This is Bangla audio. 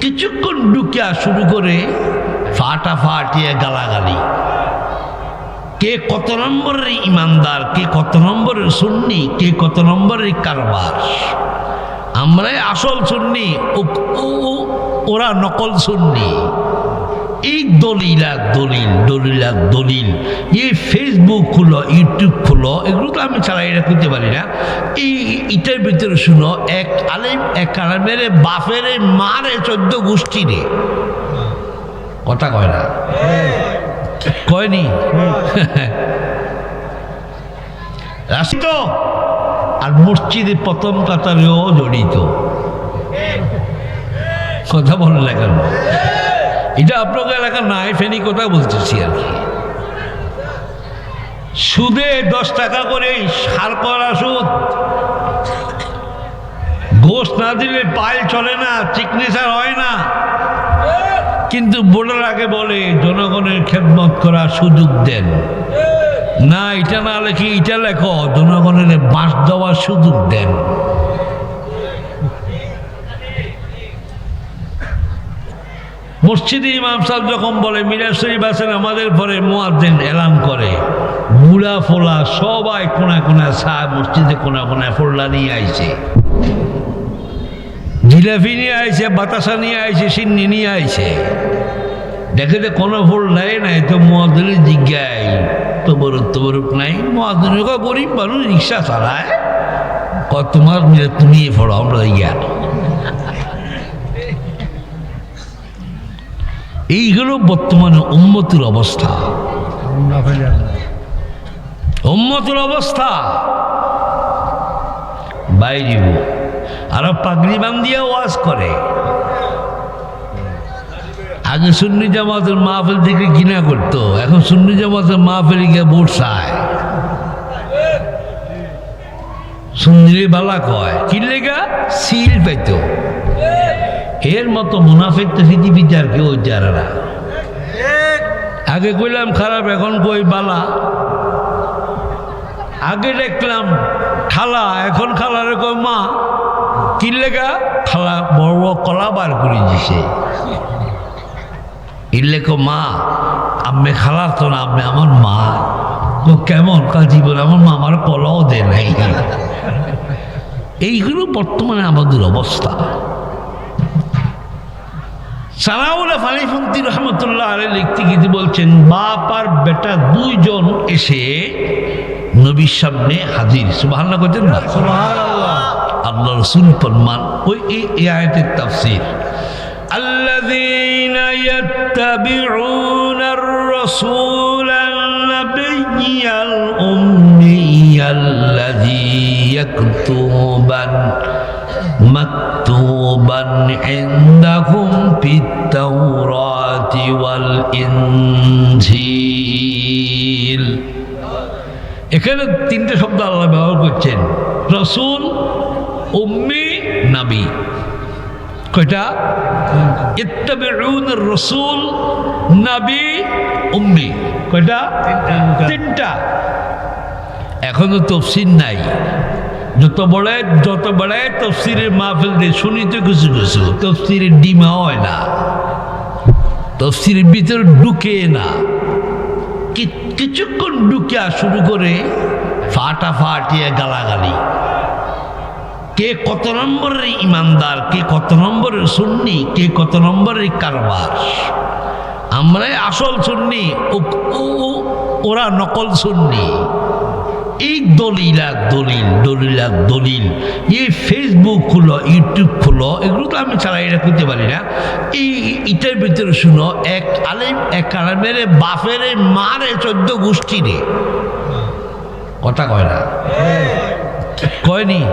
কিছুক্ষণ ঢুকিয়া শুরু করে ফাটা ফাটিয়ে গালাগালি। কে কত নম্বরের ইমানদার, কে কত নম্বরের সুন্নি, কে কত নম্বরের কারবার। আমরাই আসল সুন্নি ওরা নকল সুন্নি। এই দলিল আর দলিল দলিল আর দলিল এই ফেসবুক খুলো ইউটিউব খুলো এগুলো তো আমি ছাড়া এটা করতে পারি না এই ইটার ভিতরে শুনো এক আলেম এক আলেমের বাপের মারে চোদ্দ গোষ্ঠী রে কথা কয় না কয়নি রাশি তো আর মসজিদে প্রথম কাতারেও জড়িত কথা বললে কেন এটা আপনাকে এলাকা নাই, ফেনি কথা বলতেছি আর কি। সুদে দশ টাকা করে সার করা সুদ। ঘোষ না দিলে পাল চলে না চিকনেচার হয় না। কিন্তু বোর্ডের আগে বলে, জনগণের খেদমত করার সুযোগ দেন। না, এটা না লেখি, এটা লেখো, জনগণের বাঁশ দেওয়ার সুযোগ দেন। মসজিদে ইমাম সাহেব যখন বলে, মিরাজ শরীফ আছেন আমাদের পরে মোয়াজ্জেন এলান করে। বুড়া ফোলা সবাই কোনা কোনা সাহেব মসজিদে কোনা কোনায় ফোল্লা নিয়ে আইছে। জিলাপি নিয়ে আইছে, বাতাসা নিয়ে আইছে, সিন্নি নিয়ে আইছে। দেখে যে কোনো ফুল নাই নাই তো মহাদুরের জিজ্ঞাই তবরুক তবরুক নাই? মহাদুরের গরিব মানুষ রিক্সা চালায়। তোমার তুমি ফোড়ো আমরা ইয়া এইগুলো বর্তমানে উন্মতির অবস্থা। উন্মতির অবস্থা। বাইরে আরও পাগড়ি বান্ধিয়া ওয়াজ করে। আগে সুন্নি জামাতের মাহফিল থেকে ঘৃণা করতো, এখন সুন্নি জামাতের মাহফিল গিয়ে ভোট সুন্দিরে বালা কয় কি লেগা সিল পাইত। এর মতো মুনাফিক তো পৃথিবীতে আর কেউ না। আগে কইলাম, খারাপ, এখন কই, বালা? আগে দেখলাম, খালা, এখন খালারে কই মা, কি লেগা? খালা বড় বড় কলা বার করে দিছে। ইল্লেকো মা, আম্মে খালার তো না, আম্মে আমার মা। তো কেমন কাল জীবন? আমার মা আমার কলাও দেয় নাই। এইগুলো বর্তমানে আমাদের অবস্থা। সালাউল্লাহ ফালিফন্তি রহমতুল্লাহ আলী লিখতে গিয়ে বলছেন বাপ আর বেটা দুইজন এসে নবীর সামনে হাজির সুবহানাল্লাহ করছেন না আল্লাহ রসুল ফরমান ওই এই এই আয়াতের তাফসীর الذين يتبعون الرسول النبي الأمي الذي يكتبا مكتوبا عندهم في التوراة والإنجيل এখানে তিনটে শব্দ আল্লাহ ব্যবহার করছেন রসুল উম্মি নাবী কয়টা ইত্তাবিউন রসুল নাবী উম্মি কয়টা তিনটা এখনো তফসির নাই যত বড় যত বড়, তফসিরের মাহফিল দিয়ে শুনি তো কিছু কিছু তফসিরের ডিমা হয় না। তফসিরের ভিতর ঢুকে না। কিছুক্ষণ ঢুকিয়া শুরু করে ফাটা ফাটিয়ে গালাগালি। কে কত নম্বরের ইমানদার, কে কত নম্বরের সুন্নি, কে কত নম্বরের কারবার। আমরাই আসল সুন্নি ওরা নকল সুন্নি। এই দলিল আর দলিল দলিল আর দলিল। এই ফেসবুক খুলো ইউটিউব খুলো এগুলো তো আমি চালাই এটা করতে পারি না। এই এটার ভিতরে শুনো এক আলেম এক আলেমের বাপের মারে চোদ্দ গোষ্ঠী রে। কথা কয় না? কয়নি?